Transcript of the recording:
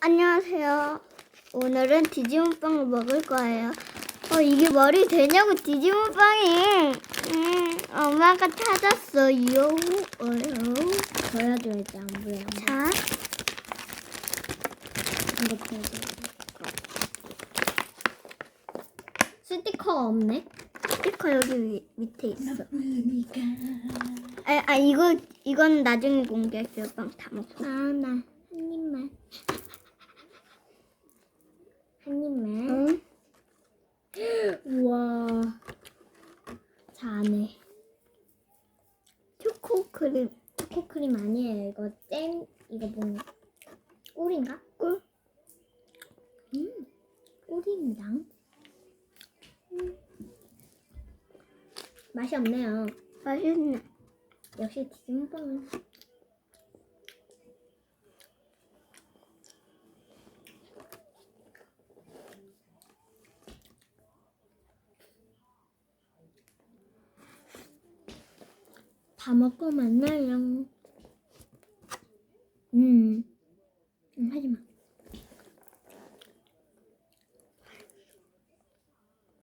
안녕하세요. 오늘은 디지몬빵을 먹을 거예요. 어, 이게 말이 되냐고, 디지몬빵이. 음, 엄마가 찾았어요. 어요. 보여줘야지 안 보여. 자, 이거 보여줘. 스티커가 없네. 스티커 여기 위, 밑에 있어. 아, 아, 이거, 이건 나중에 공개할게요. 빵 다 먹고. 아, 나한 입만. 한 입만. 응? 우와. 자, 안에 초코크림. 초코크림 아니에요. 이거 잼, 이거 뭐, 꿀인가? 꿀? 음, 꿀입니다. 음. 맛이 없네요. 맛있네. 역시 디즈니빵은. 다 먹고 만나요. 음, 음 하지 마.